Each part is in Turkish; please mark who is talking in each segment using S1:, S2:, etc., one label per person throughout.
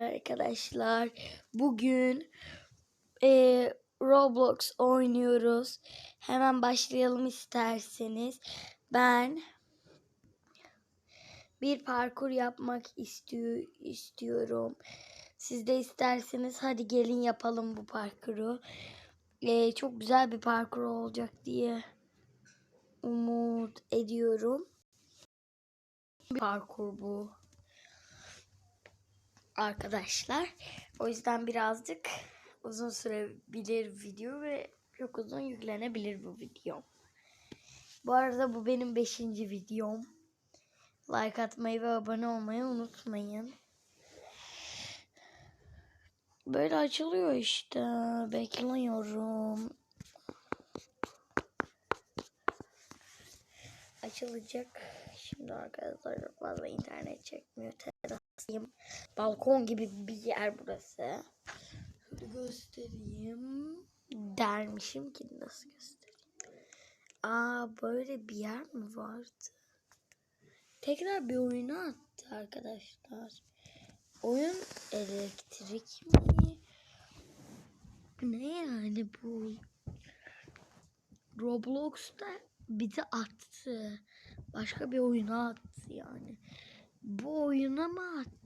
S1: Arkadaşlar bugün eee, Roblox oynuyoruz. Hemen başlayalım isterseniz. Ben bir parkur yapmak istiyor, istiyorum. Siz de isterseniz hadi gelin yapalım bu parkuru. Eee, çok güzel bir parkur olacak diye umut ediyorum. Bir parkur bu arkadaşlar. O yüzden birazcık uzun sürebilir video ve çok uzun yüklenebilir bu video. Bu arada bu benim 5. videom. Like atmayı ve abone olmayı unutmayın. Böyle açılıyor işte. Bekliyorum. Açılacak. Şimdi arkadaşlar fazla internet çekmiyor. Terasıyım. Balkon gibi bir yer burası. Şöyle göstereyim. Dermişim ki nasıl göstereyim. Aa böyle bir yer mi vardı? Tekrar bir oyuna attı arkadaşlar. Oyun elektrik mi? Ne yani bu? Roblox'ta bizi attı. Başka bir oyuna attı yani. Bu oyuna mı attı?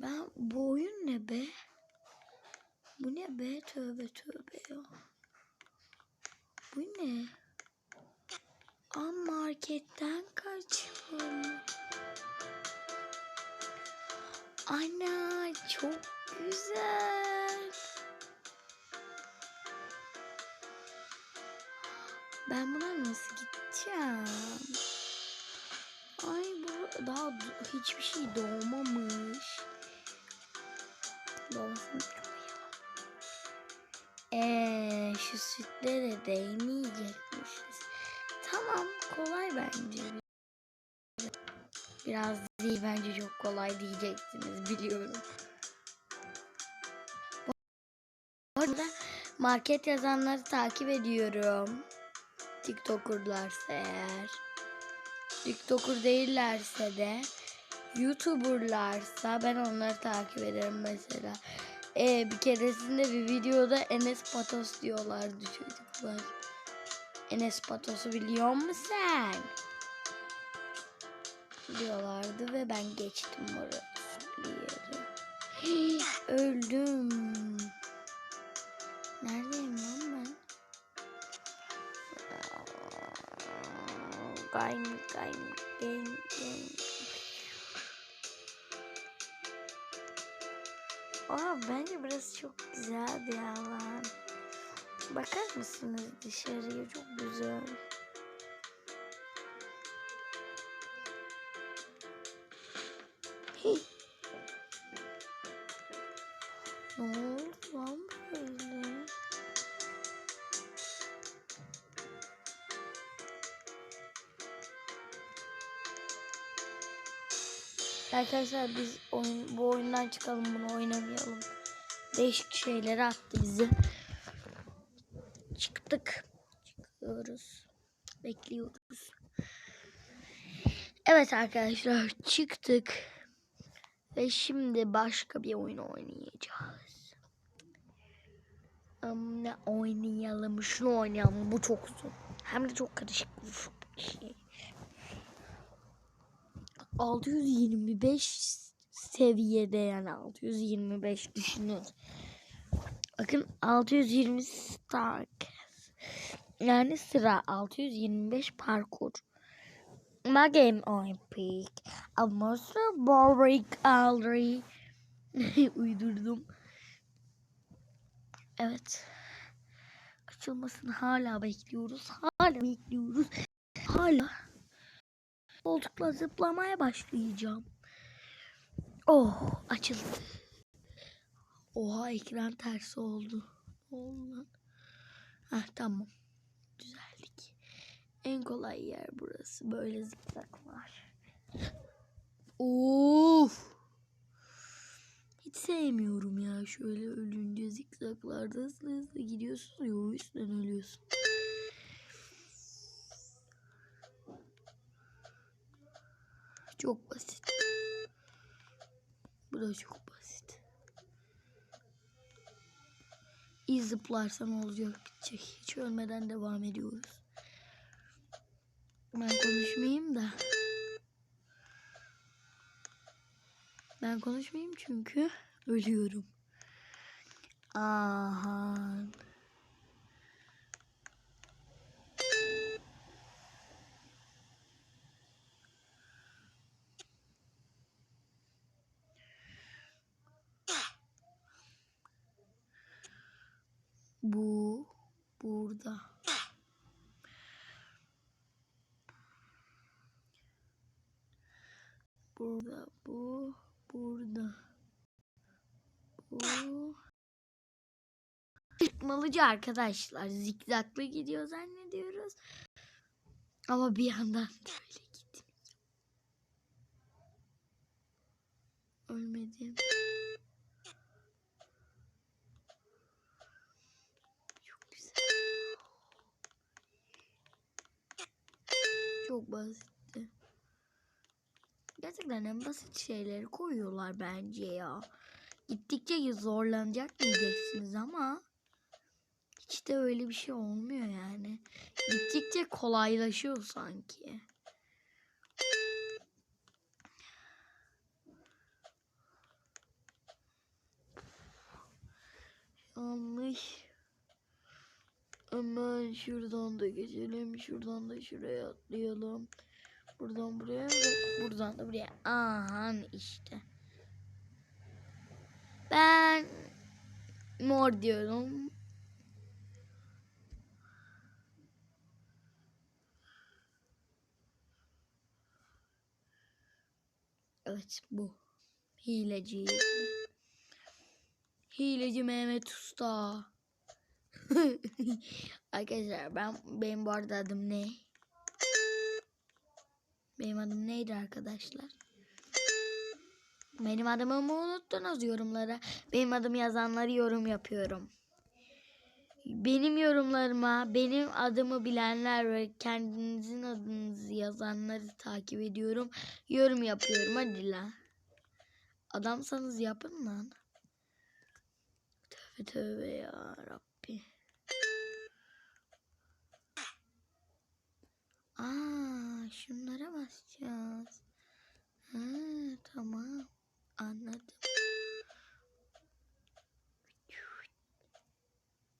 S1: Ben bu oyun ne be? Bu ne be? Tövbe tövbe ya. Bu ne? Aa marketten kaçmış. Ana çok güzel. Ben buna nasıl gideceğim? Daha hiçbir şey doğmamış. Doğmasın Eee şu sütlere değmeyecekmişiz. Tamam kolay bence. Biraz değil bence çok kolay diyeceksiniz biliyorum. Bu arada market yazanları takip ediyorum. TikToker'larsa eğer. TikToker değillerse de YouTuber'larsa ben onları takip ederim mesela. Ee, bir keresinde bir videoda Enes Patos diyorlardı çocuklar. Enes Patos'u biliyor musun sen? Diyorlardı ve ben geçtim orası öldüm. Neredeyim lan Gaym gaym gaym gaym. Aa bence burası çok güzel bir alan. Bakar mısınız dışarıya çok güzel. Hey. Ne Arkadaşlar biz oyun, bu oyundan çıkalım bunu oynamayalım. Değişik şeyleri attı bizi. Çıktık. Çıkıyoruz. Bekliyoruz. Evet arkadaşlar çıktık. Ve şimdi başka bir oyun oynayacağız. Ama ne oynayalım? Şunu oynayalım. Bu çok zor. Hem de çok karışık bir şey. 625 seviyede yani 625 düşünün. Bakın 620 Stark. Yani sıra 625 parkur. My game on peak. A boring gallery. Uydurdum. Evet. Açılmasını hala bekliyoruz. Hala bekliyoruz. Hala. Koltukla zıplamaya başlayacağım. Oh açıldı. Oha ekran tersi oldu. Lan? Heh, tamam. Düzeldik. En kolay yer burası. Böyle zıplak var. Of. Hiç sevmiyorum ya. Şöyle ölünce zikzaklarda hızlı hızlı gidiyorsun ya o ölüyorsun. Çok basit. Bu da çok basit. İyi zıplarsan olacak bitecek. Hiç ölmeden devam ediyoruz. Ben konuşmayayım da. Ben konuşmayayım çünkü ölüyorum. Aha. Bu burada. Burada bu burada. Bu Çıkmalıcı arkadaşlar. Zikzaklı gidiyor zannediyoruz. Ama bir yandan da öyle gitmiyor. Ölmedim. Çok güzel. Çok basitti. Gerçekten en basit şeyleri koyuyorlar bence ya. Gittikçe zorlanacak diyeceksiniz ama hiç de öyle bir şey olmuyor yani. Gittikçe kolaylaşıyor sanki. Yanlış. Hemen şuradan da geçelim. Şuradan da şuraya atlayalım. Buradan buraya ve buradan da buraya. Aha işte. Ben mor diyorum. Evet bu. Hileci. Hileci Mehmet Usta. Arkadaşlar ben benim bu arada adım ne? Benim adım neydi arkadaşlar? Benim adımı mı unuttunuz yorumlara? Benim adımı yazanları yorum yapıyorum. Benim yorumlarıma benim adımı bilenler ve kendinizin adınızı yazanları takip ediyorum. Yorum yapıyorum hadi la. Adamsanız yapın lan. Tövbe tövbe ya Rabbi. Aa, şunlara basacağız. Ha, tamam. Anladım.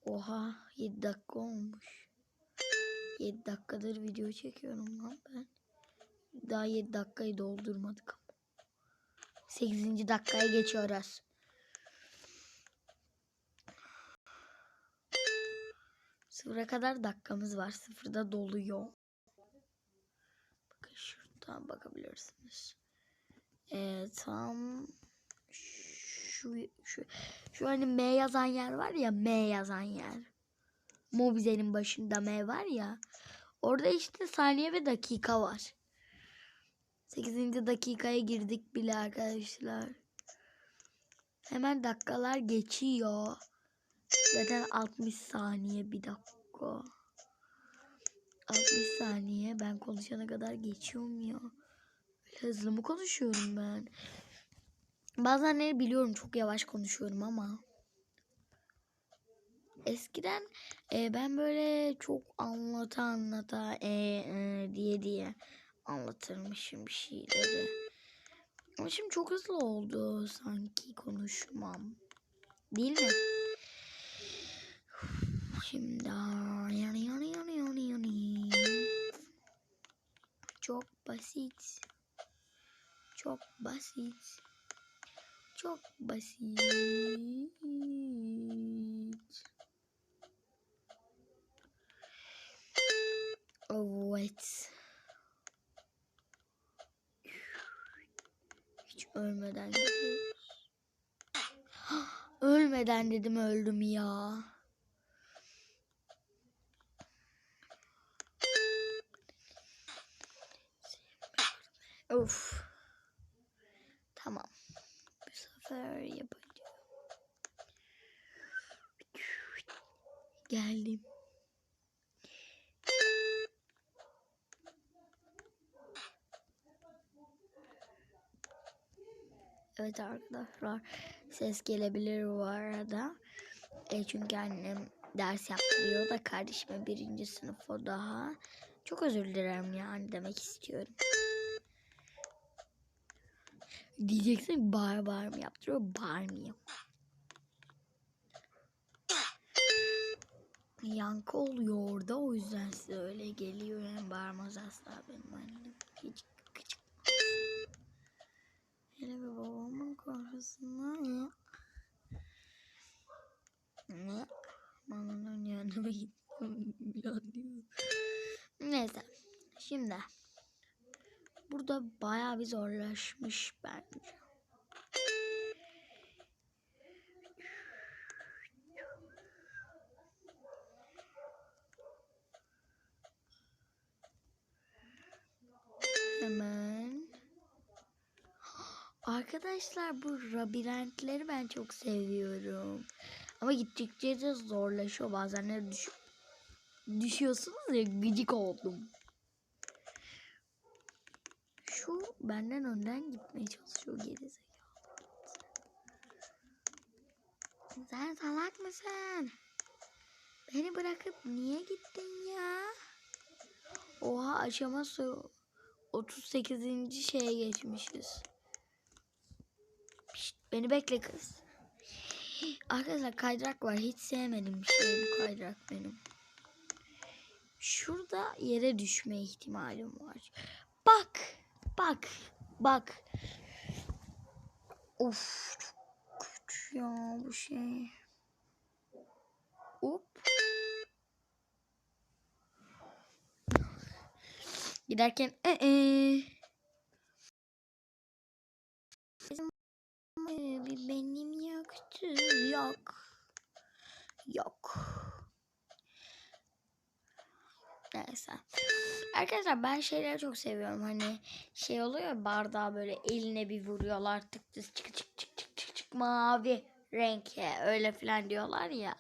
S1: Oha 7 dakika olmuş. 7 dakikadır video çekiyorum lan ben. Daha 7 dakikayı doldurmadık ama. 8. dakikaya geçiyoruz. Sıfıra kadar dakikamız var. Sıfırda doluyor. Şuradan bakabilirsiniz. Ee, tam şu şu şu hani M yazan yer var ya M yazan yer. Mobize'nin başında M var ya. Orada işte saniye ve dakika var. 8. dakikaya girdik bile arkadaşlar. Hemen dakikalar geçiyor. Zaten 60 saniye bir dakika. 60 saniye ben konuşana kadar geçiyorum ya. Hızlı mı konuşuyorum ben? Bazenleri biliyorum çok yavaş konuşuyorum ama. Eskiden e, ben böyle çok anlata anlata e, e, diye diye anlatırmışım bir şeyleri. Ama şimdi çok hızlı oldu sanki konuşmam. Değil mi? Şimdi yani yani yani yani yani. Çok basit. Çok basit. Çok basit. Evet. Hiç ölmeden gidiyoruz. Ölmeden dedim öldüm ya. Of. Tamam. Bu sefer yapacağım. Geldim. Evet arkadaşlar ses gelebilir bu arada. E, çünkü annem ders yaptırıyor da kardeşime birinci sınıf o daha. Çok özür dilerim yani demek istiyorum. Diyeceksin bağır bağır mı yaptırıyor? Bağırmıyor. Yankı oluyor orada o yüzden size öyle geliyor yani bağırmaz asla benim annem. Hiç küçük. Hele bir babamın karşısına ya. Ne? Mamanın yanına gittim. Neyse. Şimdi. Burada bayağı bir zorlaşmış bence. Hemen. Arkadaşlar bu labirentleri ben çok seviyorum. Ama gittikçe de zorlaşıyor. Bazen düş düşüyorsunuz ya gıcık oldum. Şu benden önden gitmeye çalışıyor gerizekalı. Sen salak mısın? Beni bırakıp niye gittin ya? Oha aşama su 38. şeye geçmişiz. Pişt, beni bekle kız. Arkadaşlar kaydırak var. Hiç sevmedim şey bu kaydırak benim. Şurada yere düşme ihtimalim var. Bak. Bak. Bak. Of çok kötü ya bu şey. Hop. Giderken ee, ee, bir benim yoktu. Yok. Yok. Neyse. Arkadaşlar ben şeyleri çok seviyorum. Hani şey oluyor bardağı böyle eline bir vuruyorlar tık tık çık çık çık çık çık çık mavi renk öyle falan diyorlar ya.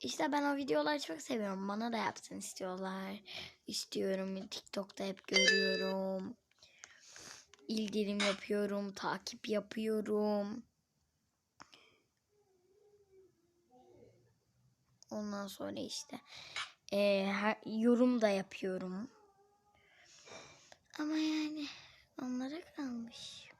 S1: İşte ben o videoları çok seviyorum. Bana da yapsın istiyorlar. İstiyorum. TikTok'ta hep görüyorum. İldirim yapıyorum. Takip yapıyorum. Ondan sonra işte e, yorum da yapıyorum. Ama yani onlara kalmış.